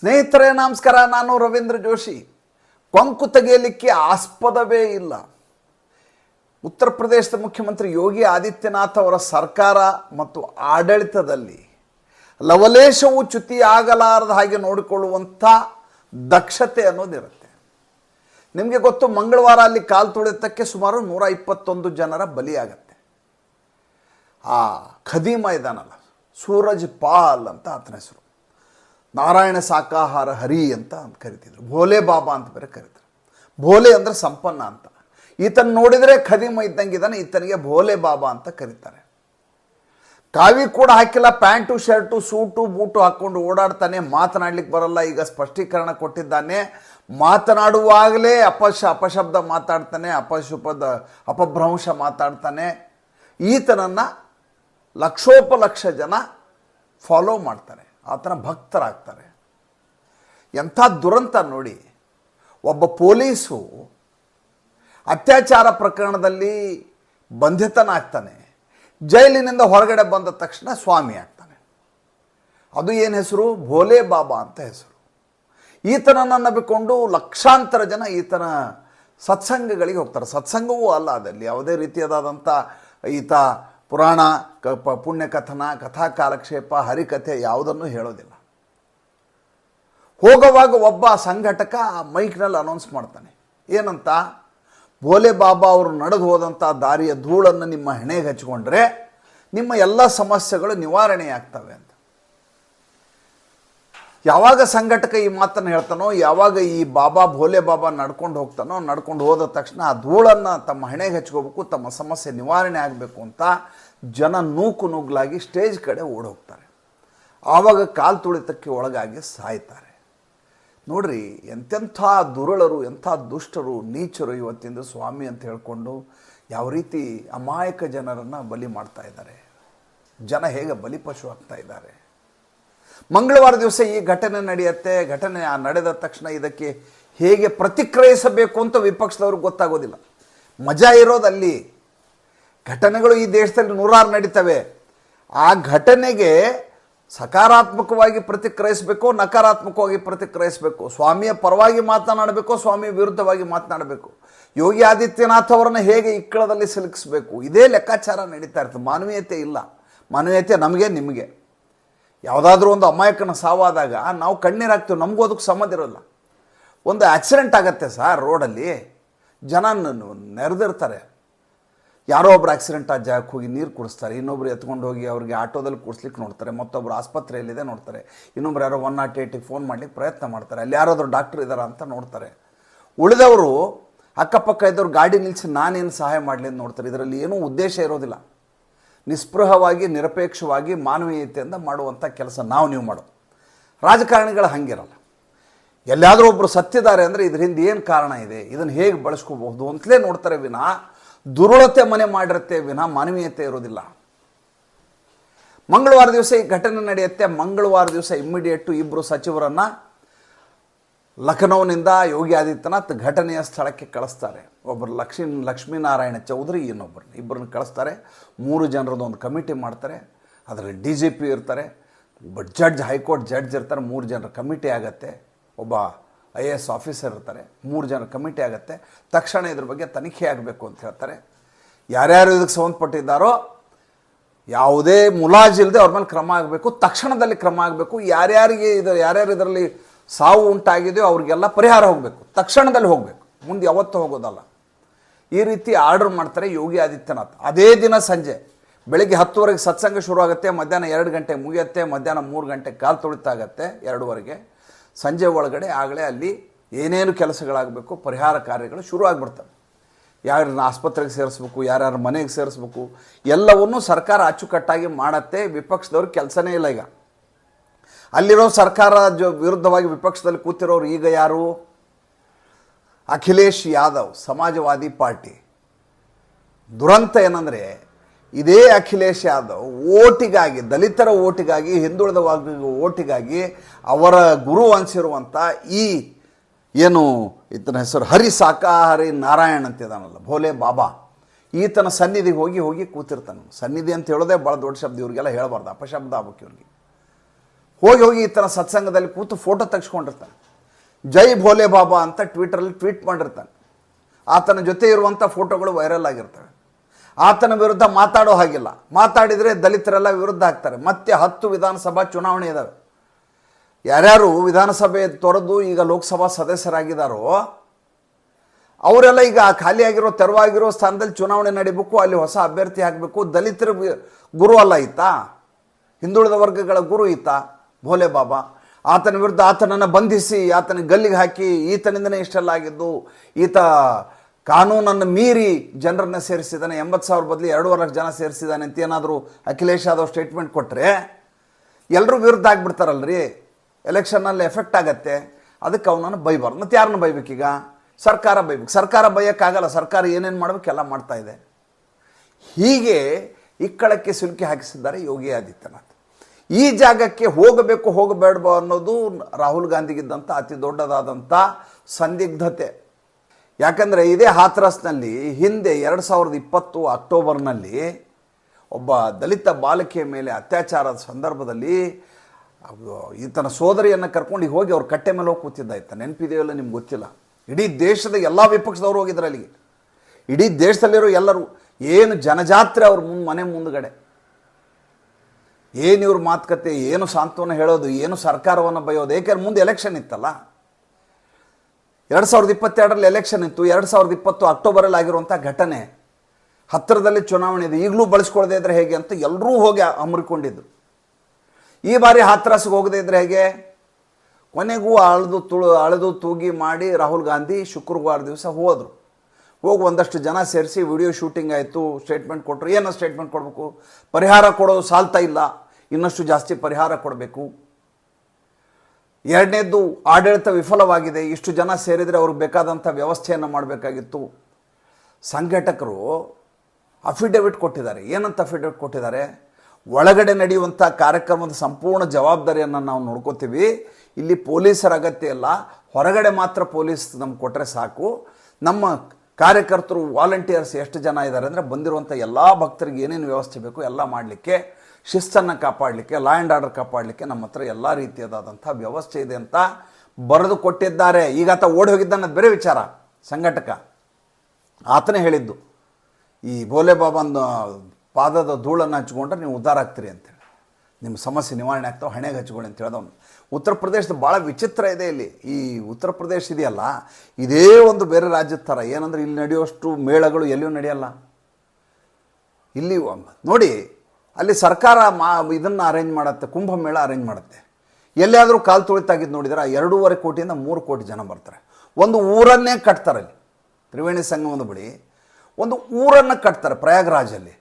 ಸ್ನೇಹಿತರೇ, ನಮಸ್ಕಾರ. ನಾನು ರವೀಂದ್ರ ಜೋಶಿ. ಕೊಂಕು ತೆಗೆಯಲಿಕ್ಕೆ ಆಸ್ಪದವೇ ಇಲ್ಲ. ಉತ್ತರ ಪ್ರದೇಶದ ಮುಖ್ಯಮಂತ್ರಿ ಯೋಗಿ ಆದಿತ್ಯನಾಥ್ ಅವರ ಸರ್ಕಾರ ಮತ್ತು ಆಡಳಿತದಲ್ಲಿ ಲವಲೇಶವು ಚ್ಯುತಿ ಆಗಲಾರದ ಹಾಗೆ ನೋಡಿಕೊಳ್ಳುವಂಥ ದಕ್ಷತೆ ಅನ್ನೋದಿರುತ್ತೆ ನಿಮಗೆ ಗೊತ್ತು, ಮಂಗಳವಾರ ಅಲ್ಲಿ ಕಾಲು ತುಳಿತಕ್ಕೆ ಸುಮಾರು ನೂರ ಇಪ್ಪತ್ತೊಂದು ಜನರ ಬಲಿಯಾಗತ್ತೆ. ಆ ಖದೀಮ ಇದಾನಲ್ಲ, ಸೂರಜ್ ಪಾಲ್ ಅಂತ ಆತನ ಹೆಸರು. ನಾರಾಯಣ ಸಾಕಾಹಾರ ಹರಿ ಅಂತ ಅಂತ ಕರಿತಿದ್ರು. ಭೋಲೆ ಬಾಬಾ ಅಂತ ಬೇರೆ ಕರೀತಾರೆ. ಭೋಲೆ ಅಂದರೆ ಸಂಪನ್ನ ಅಂತ. ಈತನ ನೋಡಿದರೆ ಖದಿಮ ಇದ್ದಂಗೆ ಇದ್ದಾನೆ, ಈತನಿಗೆ ಭೋಲೆ ಬಾಬಾ ಅಂತ ಕರೀತಾರೆ. ಕಾವಿ ಕೂಡ ಹಾಕಿಲ್ಲ, ಪ್ಯಾಂಟು, ಶರ್ಟು, ಸೂಟು, ಬೂಟು ಹಾಕ್ಕೊಂಡು ಓಡಾಡ್ತಾನೆ ಮಾತನಾಡ್ಲಿಕ್ಕೆ ಬರಲ್ಲ, ಈಗ ಸ್ಪಷ್ಟೀಕರಣ ಕೊಟ್ಟಿದ್ದಾನೆ. ಮಾತನಾಡುವಾಗಲೇ ಅಪಶ, ಅಪಶಬ್ದ ಮಾತಾಡ್ತಾನೆ, ಅಪಶುಪದ, ಅಪಭ್ರಂಶ ಮಾತಾಡ್ತಾನೆ. ಈತನನ್ನು ಲಕ್ಷೋಪಲಕ್ಷ ಜನ ಫಾಲೋ ಮಾಡ್ತಾರೆ. ಆತನ ಭಕ್ತರಾಗ್ತಾರೆ. ಎಂಥ ದುರಂತ ನೋಡಿ, ಒಬ್ಬ ಪೊಲೀಸು ಅತ್ಯಾಚಾರ ಪ್ರಕರಣದಲ್ಲಿ ಬಂಧಿತನಾಗ್ತಾನೆ, ಜೈಲಿನಿಂದ ಹೊರಗಡೆ ಬಂದ ತಕ್ಷಣ ಸ್ವಾಮಿ ಆಗ್ತಾನೆ. ಅದು ಏನು ಹೆಸರು? ಭೋಲೆ ಬಾಬಾ ಅಂತ ಹೆಸರು. ಈತನನ್ನು ನಂಬಿಕೊಂಡು ಲಕ್ಷಾಂತರ ಜನ ಈತನ ಸತ್ಸಂಗಗಳಿಗೆ ಹೋಗ್ತಾರೆ. ಸತ್ಸಂಗವೂ ಅಲ್ಲ ಅದರಲ್ಲಿ ಯಾವುದೇ ರೀತಿಯಾದಂಥ ಈತ ಪುರಾಣ ಕ ಪ ಪುಣ್ಯಕಥನ, ಕಥಾ ಕಾಲಕ್ಷೇಪ, ಹರಿಕಥೆ ಯಾವುದನ್ನು ಹೇಳೋದಿಲ್ಲ. ಹೋಗುವಾಗ ಒಬ್ಬ ಸಂಘಟಕ ಆ ಮೈಕ್ನಲ್ಲಿ ಅನೌನ್ಸ್ ಮಾಡ್ತಾನೆ. ಏನಂತ? ಭೋಲೆ ಬಾಬಾ ಅವರು ನಡೆದು ಹೋದಂಥ ದಾರಿಯ ಧೂಳನ್ನು ನಿಮ್ಮ ಹೆಣೆಗೆ ಹಚ್ಕೊಂಡ್ರೆ ನಿಮ್ಮ ಎಲ್ಲ ಸಮಸ್ಯೆಗಳು ನಿವಾರಣೆಯಾಗ್ತವೆ ಅಂತ. ಯಾವಾಗ ಸಂಘಟಕ ಈ ಮಾತನ್ನು ಹೇಳ್ತಾನೋ, ಯಾವಾಗ ಈ ಬಾಬಾ ಭೋಲೆ ಬಾಬಾ ನಡ್ಕೊಂಡು ಹೋಗ್ತಾನೋ, ನಡ್ಕೊಂಡು ಹೋದ ತಕ್ಷಣ ಆ ಧೂಳನ್ನು ತಮ್ಮ ಹಣೆಗೆ ಹಚ್ಕೋಬೇಕು, ತಮ್ಮ ಸಮಸ್ಯೆ ನಿವಾರಣೆ ಆಗಬೇಕು ಅಂತ ಜನ ನೂಕು ನುಗ್ಲಾಗಿ ಸ್ಟೇಜ್ ಕಡೆ ಓಡೋಗ್ತಾರೆ. ಆವಾಗ ಕಾಲು ತುಳಿತಕ್ಕೆ ಒಳಗಾಗಿ ಸಾಯ್ತಾರೆ. ನೋಡ್ರಿ, ಎಂತೆಂಥ ದುರುಳರು, ಎಂಥ ದುಷ್ಟರು, ನೀಚರು ಇವತ್ತಿಂದ ಸ್ವಾಮಿ ಅಂತ ಹೇಳಿಕೊಂಡು ಯಾವ ರೀತಿ ಅಮಾಯಕ ಜನರನ್ನು ಬಲಿ ಮಾಡ್ತಾ ಇದ್ದಾರೆ. ಜನ ಹೇಗೆ ಬಲಿಪಶು ಆಗ್ತಾ ಇದ್ದಾರೆ. ಮಂಗಳವಾರ ದಿವಸ ಈ ಘಟನೆ ನಡೆಯುತ್ತೆ. ಘಟನೆ ನಡೆದ ತಕ್ಷಣ ಇದಕ್ಕೆ ಹೇಗೆ ಪ್ರತಿಕ್ರಿಯಿಸಬೇಕು ಅಂತ ವಿಪಕ್ಷದವ್ರಿಗೆ ಗೊತ್ತಾಗೋದಿಲ್ಲ. ಮಜಾ ಇರೋದಲ್ಲಿ ಘಟನೆಗಳು ಈ ದೇಶದಲ್ಲಿ ನೂರಾರು ನಡೀತವೆ. ಆ ಘಟನೆಗೆ ಸಕಾರಾತ್ಮಕವಾಗಿ ಪ್ರತಿಕ್ರಿಯಿಸಬೇಕು, ನಕಾರಾತ್ಮಕವಾಗಿ ಪ್ರತಿಕ್ರಿಯಿಸಬೇಕು. ಸ್ವಾಮಿಯ ಪರವಾಗಿ ಮಾತನಾಡಬೇಕು, ಸ್ವಾಮಿಯ ವಿರುದ್ಧವಾಗಿ ಮಾತನಾಡಬೇಕು. ಯೋಗಿ ಆದಿತ್ಯನಾಥ್ ಅವರನ್ನು ಹೇಗೆ ಇಕ್ಕಳದಲ್ಲಿ ಸಿಲುಕಿಸಬೇಕು? ಇದೇ ಲೆಕ್ಕಾಚಾರ ನಡೀತಾ ಇರ್ತದೆ ಮಾನವೀಯತೆ ಇಲ್ಲ. ಮಾನವೀಯತೆ ನಮಗೆ, ನಿಮಗೆ. ಯಾವುದಾದ್ರೂ ಒಂದು ಅಮಾಯಕನ ಸಾವಾದಾಗ ನಾವು ಕಣ್ಣೀರು ಹಾಕ್ತೀವಿ, ನಮಗೂ ಅದಕ್ಕೆ ಸಂಬಂಧ ಇರೋಲ್ಲ. ಒಂದು ಆಕ್ಸಿಡೆಂಟ್ ಆಗತ್ತೆ ಸರ್ ರೋಡಲ್ಲಿ, ಜನ ನೆರೆದಿರ್ತಾರೆ. ಯಾರೋ ಒಬ್ರು ಆಕ್ಸಿಡೆಂಟ್ ಆ ಜಾಗಕ್ಕೆ ಹೋಗಿ ನೀರು ಕುಡಿಸ್ತಾರೆ, ಇನ್ನೊಬ್ರು ಎತ್ಕೊಂಡು ಹೋಗಿ ಅವ್ರಿಗೆ ಆಟೋದಲ್ಲಿ ಕೂಡಿಸ್ಲಿಕ್ಕೆ ನೋಡ್ತಾರೆ, ಮತ್ತೊಬ್ರು ಆಸ್ಪತ್ರೆಯಲ್ಲಿದೆ ನೋಡ್ತಾರೆ. ಇನ್ನೊಬ್ರು ಯಾರೋ ಒನ್ ನಾಟ್ ಏಯ್ಟಿಗೆ ಫೋನ್ ಮಾಡ್ಲಿಕ್ಕೆ ಪ್ರಯತ್ನ ಮಾಡ್ತಾರೆ. ಅಲ್ಲಿ ಯಾರಾದರೂ ಡಾಕ್ಟ್ರ್ ಇದ್ದಾರಾ ಅಂತ ನೋಡ್ತಾರೆ. ಉಳಿದವರು ಅಕ್ಕಪಕ್ಕ ಇದ್ದವ್ರು ಗಾಡಿ ನಿಲ್ಲಿಸಿ ನಾನೇನು ಸಹಾಯ ಮಾಡಲಿ ಅಂತ ನೋಡ್ತಾರೆ. ಇದರಲ್ಲಿ ಏನೂ ಉದ್ದೇಶ ಇರೋದಿಲ್ಲ. ನಿಸ್ಪೃಹವಾಗಿ, ನಿರಪೇಕ್ಷವಾಗಿ ಮಾನವೀಯತೆಯಿಂದ ಮಾಡುವಂಥ ಕೆಲಸ ನಾವು, ನೀವು ಮಾಡೋ ರಾಜಕಾರಣಿಗಳು ಹಂಗಿರಲ್ಲ. ಎಲ್ಲಾದರೂ ಒಬ್ಬರು ಸತ್ತಿದ್ದಾರೆ ಅಂದರೆ ಇದ್ರ ಹಿಂದೆ ಏನು ಕಾರಣ ಇದೆ? ಇದನ್ನು ಹೇಗೆ ಬಳಸ್ಕೋಬಹುದು ಅಂತಲೇ ನೋಡ್ತಾರೆ ವಿನಃ ದುರುಳತೆ ಮನೆ ಮಾಡಿರುತ್ತೆ ವಿನಃ ಮಾನವೀಯತೆ ಇರೋದಿಲ್ಲ ಮಂಗಳವಾರ ದಿವಸ ಈ ಘಟನೆ ನಡೆಯುತ್ತೆ. ಮಂಗಳವಾರ ದಿವಸ ಇಮ್ಮಿಡಿಯೇಟು ಇಬ್ಬರು ಸಚಿವರನ್ನು ಲಖನೌನಿಂದ ಯೋಗಿ ಆದಿತ್ಯನಾಥ್ ಘಟನೆಯ ಸ್ಥಳಕ್ಕೆ ಕಳಿಸ್ತಾರೆ. ಒಬ್ಬರು ಲಕ್ಷ್ಮೀ ಲಕ್ಷ್ಮೀನಾರಾಯಣ ಚೌಧರಿ ಇನ್ನೊಬ್ಬರನ್ನ ಇಬ್ಬರನ್ನ ಕಳಿಸ್ತಾರೆ. ಮೂರು ಜನರದ್ದು ಒಂದು ಕಮಿಟಿ ಮಾಡ್ತಾರೆ. ಅದರಲ್ಲಿ ಡಿ ಜಿ ಪಿ ಇರ್ತಾರೆ. ಒಬ್ಬ ಜಡ್ಜ್, ಹೈಕೋರ್ಟ್ ಜಡ್ಜ್ ಇರ್ತಾರೆ. ಮೂರು ಜನರ ಕಮಿಟಿ ಆಗತ್ತೆ. ಒಬ್ಬ ಐ ಎ ಎಸ್ ಆಫೀಸರ್ ಇರ್ತಾರೆ. ಮೂರು ಜನರ ಕಮಿಟಿ ಆಗುತ್ತೆ. ತಕ್ಷಣ ಇದ್ರ ಬಗ್ಗೆ ತನಿಖೆ ಆಗಬೇಕು ಅಂತ ಹೇಳ್ತಾರೆ. ಯಾರ್ಯಾರು ಇದಕ್ಕೆ ಸಂಬಂಧಪಟ್ಟಿದ್ದಾರೋ ಯಾವುದೇ ಮುಲಾಜಿಲ್ಲದೆ ಅವ್ರ ಮೇಲೆ ಕ್ರಮ ಆಗಬೇಕು. ತಕ್ಷಣದಲ್ಲಿ ಕ್ರಮ ಆಗಬೇಕು. ಯಾರ್ಯಾರಿಗೆ ಇದು ಯಾರ್ಯಾರು ಇದರಲ್ಲಿ ಸಾವು ಉಂಟಾಗಿದೆಯೋ ಅವ್ರಿಗೆಲ್ಲ ಪರಿಹಾರ ಹೋಗಬೇಕು. ತಕ್ಷಣದಲ್ಲಿ ಹೋಗಬೇಕು. ಮುಂದೆ ಯಾವತ್ತೂ ಹೋಗೋದಲ್ಲ. ಈ ರೀತಿ ಆರ್ಡರ್ ಮಾಡ್ತಾರೆ ಯೋಗಿ ಆದಿತ್ಯನಾಥ್. ಅದೇ ದಿನ ಸಂಜೆ. ಬೆಳಿಗ್ಗೆ ಹತ್ತುವರೆಗೆ ಸತ್ಸಂಗ ಶುರು ಆಗುತ್ತೆ ಮಧ್ಯಾಹ್ನ ಎರಡು ಗಂಟೆ ಮುಗಿಯುತ್ತೆ, ಮಧ್ಯಾಹ್ನ ಮೂರು ಗಂಟೆ ಕಾಲು ತುಳಿತಾಗತ್ತೆ, ಎರಡೂವರೆಗೆ. ಸಂಜೆ ಒಳಗಡೆ ಆಗಲೇ ಅಲ್ಲಿ ಏನೇನು ಕೆಲಸಗಳಾಗಬೇಕು, ಪರಿಹಾರ ಕಾರ್ಯಗಳು ಶುರು ಆಗಿಬಿಡ್ತವೆ ಯಾರನ್ನ ಆಸ್ಪತ್ರೆಗೆ ಸೇರಿಸ್ಬೇಕು, ಯಾರ್ಯಾರ ಮನೆಗೆ ಸೇರಿಸ್ಬೇಕು, ಎಲ್ಲವನ್ನೂ ಸರ್ಕಾರ ಅಚ್ಚುಕಟ್ಟಾಗಿ ಮಾಡತ್ತೆ. ವಿಪಕ್ಷದವ್ರಿಗೆ ಕೆಲಸನೇ ಇಲ್ಲ ಈಗ. ಅಲ್ಲಿರೋ ಸರ್ಕಾರ ಜ ವಿರುದ್ಧವಾಗಿ ವಿಪಕ್ಷದಲ್ಲಿ ಕೂತಿರೋರು ಈಗ ಯಾರು? ಅಖಿಲೇಶ್ ಯಾದವ್, ಸಮಾಜವಾದಿ ಪಾರ್ಟಿ. ದುರಂತ ಏನಂದರೆ, ಇದೇ ಅಖಿಲೇಶ್ ಯಾದವ್ ಓಟಿಗಾಗಿ, ದಲಿತರ ಓಟಿಗಾಗಿ, ಹಿಂದುಳಿದ ಓಟಿಗಾಗಿ ಅವರ ಗುರು ಅನಿಸಿರುವಂಥ ಈ ಏನು ಈತನ ಹೆಸರು, ಹರಿ ಸಾಕಾಹರಿ ನಾರಾಯಣ್ ಅಂತಿದ್ದಾನಲ್ಲ ಭೋಲೆ ಬಾಬಾ. ಈತನ ಸನ್ನಿಧಿಗೆ ಹೋಗಿ ಹೋಗಿ ಕೂತಿರ್ತಾನೆ. ಸನ್ನಿಧಿ ಅಂತ ಹೇಳೋದೇ ಭಾಳ ದೊಡ್ಡ ಶಬ್ದ, ಇವ್ರಿಗೆಲ್ಲ ಹೇಳಬಾರ್ದು, ಅಪಶಬ್ದ ಆಗ್ಬೇಕು ಇವ್ರಿಗೆ. ಹೋಗಿ ಹೋಗಿ ಈ ಥರ ಸತ್ಸಂಗದಲ್ಲಿ ಕೂತು ಫೋಟೋ ತೆಗೆಸ್ಕೊಂಡಿರ್ತಾನೆ. ಜೈ ಭೋಲೆ ಬಾಬಾ ಅಂತ ಟ್ವಿಟರಲ್ಲಿ ಟ್ವೀಟ್ ಮಾಡಿರ್ತಾನೆ. ಆತನ ಜೊತೆ ಇರುವಂಥ ಫೋಟೋಗಳು ವೈರಲ್ ಆಗಿರ್ತವೆ. ಆತನ ವಿರುದ್ಧ ಮಾತಾಡೋ ಹಾಗಿಲ್ಲ. ಮಾತಾಡಿದರೆ ದಲಿತರೆಲ್ಲ ವಿರುದ್ಧ ಆಗ್ತಾರೆ. ಮತ್ತೆ ಹತ್ತು ವಿಧಾನಸಭಾ ಚುನಾವಣೆ ಇದ್ದಾವೆ ಯಾರ್ಯಾರು ವಿಧಾನಸಭೆ ತೊರೆದು ಈಗ ಲೋಕಸಭಾ ಸದಸ್ಯರಾಗಿದ್ದಾರೋ ಅವರೆಲ್ಲ ಈಗ ಖಾಲಿಯಾಗಿರೋ ತೆರವಾಗಿರೋ ಸ್ಥಾನದಲ್ಲಿ ಚುನಾವಣೆ ನಡಿಬೇಕು, ಅಲ್ಲಿ ಹೊಸ ಅಭ್ಯರ್ಥಿ ಆಗಬೇಕು. ದಲಿತರ ಗುರು ಅಲ್ಲ ಈತ. ಹಿಂದುಳಿದ ವರ್ಗಗಳ ಗುರು ಈತ. ಭೋಲೆ ಬಾಬಾ, ಆತನ ವಿರುದ್ಧ ಆತನನ್ನು ಬಂಧಿಸಿ, ಆತನ ಗಲ್ಲಿಗೆ ಹಾಕಿ ಈತನಿಂದನೇ ಇಷ್ಟೆಲ್ಲ ಆಗಿದ್ದು, ಈತ ಕಾನೂನನ್ನು ಮೀರಿ ಜನರನ್ನ ಸೇರಿಸಿದ್ದಾನೆ. ಎಂಬತ್ತು ಸಾವಿರ ಬದಲು ಎರಡೂವರೆ ಲಕ್ಷ ಜನ ಸೇರಿಸಿದ್ದಾನೆ ಅಂತ ಏನಾದರೂ ಅಖಿಲೇಶ್ ಯಾದವ್ ಸ್ಟೇಟ್ಮೆಂಟ್ ಕೊಟ್ಟರೆ ಎಲ್ಲರೂ ವಿರುದ್ಧ ಆಗ್ಬಿಡ್ತಾರಲ್ರಿ. ಎಲೆಕ್ಷನ್ನಲ್ಲಿ ಎಫೆಕ್ಟ್ ಆಗತ್ತೆ. ಅದಕ್ಕೆ ಅವನನ್ನು ಬೈಬಾರ್ದು. ಮತ್ತು ಯಾರನ್ನ ಬೈಬೇಕೀಗ ಸರ್ಕಾರ ಬೈಬೇಕು. ಸರ್ಕಾರ ಬೈಯೋಕ್ಕಾಗಲ್ಲ. ಸರ್ಕಾರ ಏನೇನು ಮಾಡಬೇಕು ಎಲ್ಲ ಮಾಡ್ತಾ ಇದೆ. ಹೀಗೆ ಇಕ್ಕಳಕ್ಕೆ ಸಿಲುಕಿ ಹಾಕಿಸಿದ್ದಾರೆ ಯೋಗಿ ಆದಿತ್ಯನಾಥ್. ಈ ಜಾಗಕ್ಕೆ ಹೋಗಬೇಕು ಹೋಗಬೇಡಬೋ ಅನ್ನೋದು ರಾಹುಲ್ ಗಾಂಧಿಗಿದ್ದಂಥ ಅತಿ ದೊಡ್ಡದಾದಂಥ ಸಂದಿಗ್ಧತೆ. ಯಾಕಂದರೆ ಇದೇ ಹಾಥ್ರಸ್ನಲ್ಲಿ ಹಿಂದೆ ಎರಡು ಸಾವಿರದ ಇಪ್ಪತ್ತು ಅಕ್ಟೋಬರ್ನಲ್ಲಿ ಒಬ್ಬ ದಲಿತ ಬಾಲಕಿಯ ಮೇಲೆ ಅತ್ಯಾಚಾರದ ಸಂದರ್ಭದಲ್ಲಿ ಈತನ ಸೋದರಿಯನ್ನು ಕರ್ಕೊಂಡು ಹೋಗಿ ಅವ್ರ ಕಟ್ಟೆ ಮೇಲೆ ಹೋಗಿ ಕೂತಿದ್ದ ಈತ ನೆನಪಿದೆಯಲ್ಲ ನಿಮ್ಗೆ ಗೊತ್ತಿಲ್ಲ? ಇಡೀ ದೇಶದ ಎಲ್ಲ ವಿಪಕ್ಷದವರು ಹೋಗಿದ್ರು ಅಲ್ಲಿಗೆ ಇಡೀ ದೇಶದಲ್ಲಿರೋ ಎಲ್ಲರೂ, ಏನು ಜನಜಾತ್ರೆ ಅವ್ರ ಮುಂದೆ ಮನೆ ಮುಂದ್ಗಡೆ. ಏನು ಇವ್ರ ಮಾತುಕತೆ, ಏನು ಸಾಂತ್ವನ ಹೇಳೋದು, ಏನು ಸರ್ಕಾರವನ್ನು ಬಯೋದು? ಏಕೆಂದ್ರೆ ಮುಂದೆ ಎಲೆಕ್ಷನ್ ಇತ್ತಲ್ಲ? ಎರಡು ಸಾವಿರದ ಇಪ್ಪತ್ತೆರಡರಲ್ಲಿ ಎಲೆಕ್ಷನ್ ಇತ್ತು. ಎರಡು ಸಾವಿರದ ಇಪ್ಪತ್ತು ಅಕ್ಟೋಬರಲ್ಲಿ ಆಗಿರುವಂಥ ಘಟನೆ. ಹತ್ತಿರದಲ್ಲಿ ಚುನಾವಣೆ ಇದೆ. ಈಗಲೂ ಬಳಸ್ಕೊಳ್ಳದೆ ಇದ್ರೆ ಹೇಗೆ ಅಂತ ಎಲ್ಲರೂ ಹೋಗಿ ಅಮರ್ಕೊಂಡಿದ್ದು ಈ ಬಾರಿ ಹಾತ್ರಾಸಿಗೆ ಹೋಗದೆ ಇದ್ರೆ ಹೇಗೆ? ಕೊನೆಗೂ ಅಳೆದು ತುಳು, ಅಳೆದು ತೂಗಿ ಮಾಡಿ ರಾಹುಲ್ ಗಾಂಧಿ ಶುಕ್ರವಾರ ದಿವಸ ಹೋದರು. ಹೋಗಿ ಒಂದಷ್ಟು ಜನ ಸೇರಿಸಿ ವಿಡಿಯೋ ಶೂಟಿಂಗ್ ಆಯಿತು ಸ್ಟೇಟ್ಮೆಂಟ್ ಕೊಟ್ಟರು ಏನೋ ಸ್ಟೇಟ್ಮೆಂಟ್ ಕೊಡಬೇಕು. ಪರಿಹಾರ ಕೊಡೋದು ಸಾಲ್ತಾ ಇಲ್ಲ. ಇನ್ನಷ್ಟು ಜಾಸ್ತಿ ಪರಿಹಾರ ಕೊಡಬೇಕು. ಎರಡನೇದ್ದು ಆಡಳಿತ ವಿಫಲವಾಗಿದೆ. ಇಷ್ಟು ಜನ ಸೇರಿದರೆ ಅವ್ರಿಗೆ ಬೇಕಾದಂಥ ವ್ಯವಸ್ಥೆಯನ್ನು ಮಾಡಬೇಕಾಗಿತ್ತು. ಸಂಘಟಕರು ಅಫಿಡವಿಟ್ ಕೊಟ್ಟಿದ್ದಾರೆ. ಏನಂತ ಅಫಿಡವಿಟ್ ಕೊಟ್ಟಿದ್ದಾರೆ? ಒಳಗಡೆ ನಡೆಯುವಂಥ ಕಾರ್ಯಕ್ರಮದ ಸಂಪೂರ್ಣ ಜವಾಬ್ದಾರಿಯನ್ನು ನಾವು ನೋಡ್ಕೋತೀವಿ. ಇಲ್ಲಿ ಪೊಲೀಸರ ಅಗತ್ಯ ಇಲ್ಲ. ಹೊರಗಡೆ ಮಾತ್ರ ಪೊಲೀಸ್ ನಮ್ಗೆ ಕೊಟ್ಟರೆ ಸಾಕು. ನಮ್ಮ ಕಾರ್ಯಕರ್ತರು, ವಾಲಂಟಿಯರ್ಸ್ ಎಷ್ಟು ಜನ ಇದ್ದಾರೆ ಅಂದರೆ ಬಂದಿರುವಂಥ ಎಲ್ಲ ಭಕ್ತರಿಗೆ ಏನೇನು ವ್ಯವಸ್ಥೆ ಬೇಕು ಎಲ್ಲ ಮಾಡಲಿಕ್ಕೆ ಶಿಸ್ತನ್ನು ಕಾಪಾಡಲಿಕ್ಕೆ ಲಾ ಆ್ಯಂಡ್ ಆರ್ಡರ್ ಕಾಪಾಡಲಿಕ್ಕೆ ನಮ್ಮ ಹತ್ರ ಎಲ್ಲ ರೀತಿಯಾದಂಥ ವ್ಯವಸ್ಥೆ ಇದೆ ಅಂತ ಬರೆದು ಕೊಟ್ಟಿದ್ದಾರೆ. ಈಗ ಆತ ಓಡಿ ಅನ್ನೋದು ಬೇರೆ ವಿಚಾರ, ಸಂಘಟಕ. ಆತನೇ ಹೇಳಿದ್ದು, ಈ ಭೋಲೆ ಬಾಬಾನ ಪಾದದ ಧೂಳನ್ನು ಹಚ್ಕೊಂಡ್ರೆ ನೀವು ಉದ್ಧಾರ ಆಗ್ತೀರಿ ಅಂತೇಳಿ ನಿಮ್ಮ ಸಮಸ್ಯೆ ನಿವಾರಣೆ ಆಗ್ತಾವೆ, ಹಣೆಗೆ ಹಚ್ಕೊಳ್ಳಿ ಅಂತ ಹೇಳ್ದವನು. ಉತ್ತರ ಪ್ರದೇಶದ ಭಾಳ ವಿಚಿತ್ರ ಇದೆ ಇಲ್ಲಿ. ಈ ಉತ್ತರ ಪ್ರದೇಶ ಇದೆಯಲ್ಲ, ಇದೇ ಒಂದು ಬೇರೆ ರಾಜ್ಯದ ಥರ. ಏನಂದ್ರೆ ಇಲ್ಲಿ ನಡೆಯುವಷ್ಟು ಮೇಳಗಳು ಎಲ್ಲಿಯೂ ನಡೆಯಲ್ಲ. ಇಲ್ಲಿ, ನೋಡಿ ಅಲ್ಲಿ ಸರ್ಕಾರ ಮಾ, ಇದನ್ನು ಅರೇಂಜ್ ಮಾಡುತ್ತೆ, ಕುಂಭಮೇಳ ಅರೇಂಜ್ ಮಾಡುತ್ತೆ. ಎಲ್ಲಿಯಾದರೂ ಕಾಲು ತುಳಿತಾಗಿದ್ದು ನೋಡಿದ್ರೆ ಎರಡೂವರೆ ಕೋಟಿಯಿಂದ ಮೂರು ಕೋಟಿ ಜನ ಬರ್ತಾರೆ. ಒಂದು ಊರನ್ನೇ ಕಟ್ತಾರೆ ಅಲ್ಲಿ. ತ್ರಿವೇಣಿ ಸಂಗಮದ ಬಳಿ ಒಂದು ಊರನ್ನು ಕಟ್ತಾರೆ ಪ್ರಯಾಗ್ರಾಜಲ್ಲಿ.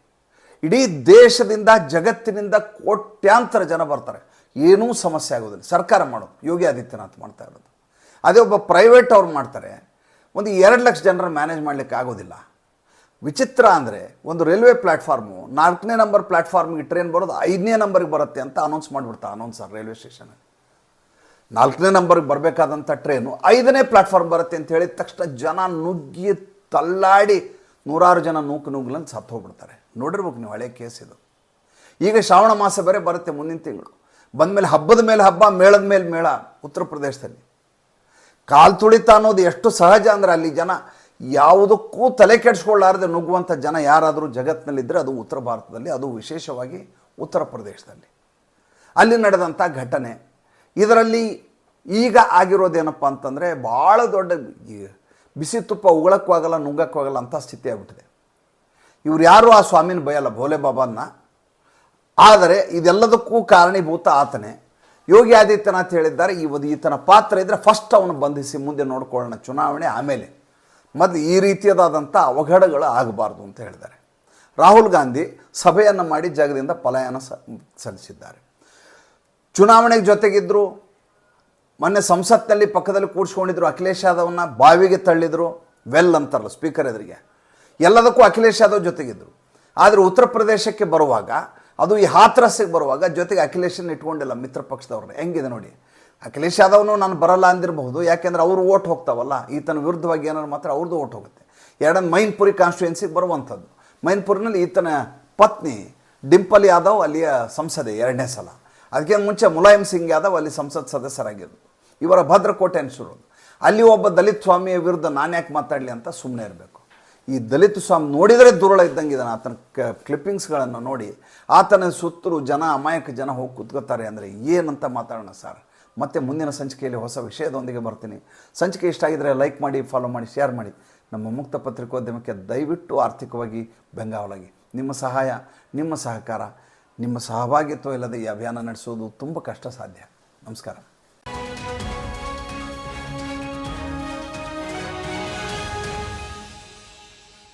ಇಡೀ ದೇಶದಿಂದ, ಜಗತ್ತಿನಿಂದ ಕೋಟ್ಯಾಂತರ ಜನ ಬರ್ತಾರೆ. ಏನೂ ಸಮಸ್ಯೆ ಆಗೋದಿಲ್ಲ. ಸರ್ಕಾರ ಮಾಡೋದು, ಯೋಗಿ ಆದಿತ್ಯನಾಥ್ ಮಾಡ್ತಾ ಇರೋದು. ಅದೇ ಒಬ್ಬ ಪ್ರೈವೇಟ್ ಅವ್ರು ಮಾಡ್ತಾರೆ. ಒಂದು ಎರಡು ಲಕ್ಷ ಜನರ ಮ್ಯಾನೇಜ್ ಮಾಡಲಿಕ್ಕೆ ಆಗೋದಿಲ್ಲ. ವಿಚಿತ್ರ ಅಂದರೆ ಒಂದು ರೈಲ್ವೆ ಪ್ಲ್ಯಾಟ್ಫಾರ್ಮು ನಾಲ್ಕನೇ ನಂಬರ್ ಪ್ಲ್ಯಾಟ್ಫಾರ್ಮಿಗೆ ಟ್ರೈನ್ ಬರೋದು ಐದನೇ ನಂಬರ್ಗೆ ಬರುತ್ತೆ ಅಂತ ಅನೌನ್ಸ್ ಮಾಡಿಬಿಡ್ತಾ ಅನೌನ್ಸರ್ ರೈಲ್ವೆ ಸ್ಟೇಷನಲ್ಲಿ ನಾಲ್ಕನೇ ನಂಬರ್ಗೆ ಬರಬೇಕಾದಂಥ ಟ್ರೈನು ಐದನೇ ಪ್ಲ್ಯಾಟ್ಫಾರ್ಮ್ ಬರುತ್ತೆ ಅಂತ ಹೇಳಿದ ತಕ್ಷಣ ಜನ ನುಗ್ಗಿ ತಲ್ಲಾಡಿ ನೂರಾರು ಜನ ನೂಕು ನುಗ್ಲಂತ ಸತ್ತು ಹೋಗ್ಬಿಡ್ತಾರೆ. ನೋಡಿರ್ಬೇಕು ನೀವು ಹಳೆ ಕೇಸ್ ಇದು. ಈಗ ಶ್ರಾವಣ ಮಾಸ ಬೇರೆ ಬರುತ್ತೆ ಮುಂದಿನ ತಿಂಗಳು. ಬಂದಮೇಲೆ ಹಬ್ಬದ ಮೇಲೆ ಹಬ್ಬ, ಮೇಳದ ಮೇಲೆ ಮೇಳ, ಉತ್ತರ ಪ್ರದೇಶದಲ್ಲಿ. ಕಾಲು ತುಳಿತ ಅನ್ನೋದು ಎಷ್ಟು ಸಹಜ ಅಂದರೆ ಅಲ್ಲಿ ಜನ ಯಾವುದಕ್ಕೂ ತಲೆ ಕೆಡಿಸ್ಕೊಳ್ಳಾರದೆ ನುಗ್ಗುವಂಥ ಜನ ಯಾರಾದರೂ ಜಗತ್ತಿನಲ್ಲಿದ್ದರೆ ಅದು ಉತ್ತರ ಭಾರತದಲ್ಲಿ, ಅದು ವಿಶೇಷವಾಗಿ ಉತ್ತರ ಪ್ರದೇಶದಲ್ಲಿ. ಅಲ್ಲಿ ನಡೆದಂಥ ಘಟನೆ. ಇದರಲ್ಲಿ ಈಗ ಆಗಿರೋದೇನಪ್ಪ ಅಂತಂದರೆ ಭಾಳ ದೊಡ್ಡ ಬಿಸಿ ತುಪ್ಪ ಉಗಳಕ್ಕೂ ಆಗಲ್ಲ ನುಂಗಕ್ಕೂ ಆಗಲ್ಲ ಅಂಥ ಸ್ಥಿತಿ ಆಗ್ಬಿಟ್ಟಿದೆ. ಇವ್ರು ಯಾರು ಆ ಸ್ವಾಮಿನ ಬಯಲ್ಲ, ಭೋಲೆ ಬಾಬಾನ? ಆದರೆ ಇದೆಲ್ಲದಕ್ಕೂ ಕಾರಣೀಭೂತ ಆತನೇ. ಯೋಗಿ ಆದಿತ್ಯನಾಥ್ ಹೇಳಿದ್ದಾರೆ ಇವತ್ತು ಈತನ ಪಾತ್ರ ಇದ್ದರೆ ಫಸ್ಟ್ ಅವನು ಬಂಧಿಸಿ ಮುಂದೆ ನೋಡ್ಕೊಳ್ಳೋಣ ಚುನಾವಣೆ ಆಮೇಲೆ. ಮೊದಲು ಈ ರೀತಿಯದಾದಂಥ ಅವಘಡಗಳು ಆಗಬಾರ್ದು ಅಂತ ಹೇಳಿದ್ದಾರೆ. ರಾಹುಲ್ ಗಾಂಧಿ ಸಭೆಯನ್ನು ಮಾಡಿ ಜಾಗದಿಂದ ಪಲಾಯನ ಸಲ್ಲಿಸಿದ್ದಾರೆ. ಚುನಾವಣೆಗೆ ಜೊತೆಗಿದ್ದರು ಮೊನ್ನೆ ಸಂಸತ್ನಲ್ಲಿ ಪಕ್ಕದಲ್ಲಿ ಕೂಡಿಸ್ಕೊಂಡಿದ್ರು ಅಖಿಲೇಶ್ ಯಾದವ್ನ ಬಾವಿಗೆ ತಳ್ಳಿದ್ರು, ವೆಲ್ ಅಂತಾರಲ್ಲ ಸ್ಪೀಕರ್ ಎದುರಿಗೆ. ಎಲ್ಲದಕ್ಕೂ ಅಖಿಲೇಶ್ ಯಾದವ್ ಜೊತೆಗಿದ್ದರು ಆದರೆ ಉತ್ತರ ಪ್ರದೇಶಕ್ಕೆ ಬರುವಾಗ, ಅದು ಈ ಹಾತ್ರಸ್ಸಿಗೆ ಬರುವಾಗ ಜೊತೆಗೆ ಅಖಿಲೇಶನ್ ಇಟ್ಕೊಂಡಿಲ್ಲ ಮಿತ್ರ ಪಕ್ಷದವ್ರನ್ನ. ಹೆಂಗಿದೆ ನೋಡಿ? ಅಖಿಲೇಶ್ ಯಾದವ್ನು ನಾನು ಬರಲ್ಲ ಅಂದಿರಬಹುದು, ಯಾಕೆಂದ್ರೆ ಅವರು ಓಟ್ ಹೋಗ್ತಾವಲ್ಲ, ಈತನ ವಿರುದ್ಧವಾಗಿ ಏನಾದ್ರು ಮಾತ್ರ ಅವ್ರದ್ದು ಓಟ್ ಹೋಗುತ್ತೆ. ಎರಡನ್ನು ಮೈನ್ಪುರಿ ಕಾನ್ಸ್ಟಿಟ್ಯೂನ್ಸಿಗೆ ಬರುವಂಥದ್ದು. ಮೈನ್ಪುರಿನಲ್ಲಿ ಈತನ ಪತ್ನಿ ಡಿಂಪಲ್ ಯಾದವ್ ಅಲ್ಲಿಯ ಸಂಸದೆ ಎರಡನೇ ಸಲ. ಅದಕ್ಕೆ ಮುಂಚೆ ಮುಲಾಯಂ ಸಿಂಗ್ ಯಾದವ್ ಅಲ್ಲಿ ಸಂಸತ್ ಸದಸ್ಯರಾಗಿದ್ದರು ಇವರ ಭದ್ರಕೋಟೆ ಅನಿಸಿರೋದು. ಅಲ್ಲಿ ಒಬ್ಬ ದಲಿತ ಸ್ವಾಮಿಯ ವಿರುದ್ಧ ನಾನು ಯಾಕೆ ಮಾತಾಡಲಿ ಅಂತ ಸುಮ್ಮನೆ ಇರಬೇಕು. ಈ ದಲಿತ ಸ್ವಾಮಿ ನೋಡಿದರೆ ದುರುಳ ಇದ್ದಂಗೆ ಇದ್ದಾನೆ ಆತನ ಕ್ಲಿಪ್ಪಿಂಗ್ಸ್ಗಳನ್ನು ನೋಡಿ ಆತನ ಸುತ್ತಲೂ ಜನ, ಅಮಾಯಕ ಜನ ಹೋಗಿ ಕುತ್ಕೋತಾರೆ ಅಂದರೆ ಏನಂತ ಮಾತಾಡೋಣ ಸರ್? ಮತ್ತೆ ಮುಂದಿನ ಸಂಚಿಕೆಯಲ್ಲಿ ಹೊಸ ವಿಷಯದೊಂದಿಗೆ ಬರ್ತೀನಿ. ಸಂಚಿಕೆ ಇಷ್ಟ ಆಗಿದ್ರೆ ಲೈಕ್ ಮಾಡಿ ಫಾಲೋ ಮಾಡಿ ಶೇರ್ ಮಾಡಿ. ನಮ್ಮ ಮುಕ್ತ ಪತ್ರಿಕೋದ್ಯಮಕ್ಕೆ ದಯವಿಟ್ಟು ಆರ್ಥಿಕವಾಗಿ ಬೆಂಗಾವಲಾಗಿ. ನಿಮ್ಮ ಸಹಾಯ, ನಿಮ್ಮ ಸಹಕಾರ, ನಿಮ್ಮ ಸಹಭಾಗಿತ್ವ ಇಲ್ಲದೆ ಈ ಅಭಿಯಾನ ನಡೆಸೋದು ತುಂಬ ಕಷ್ಟ ಸಾಧ್ಯ. ನಮಸ್ಕಾರ.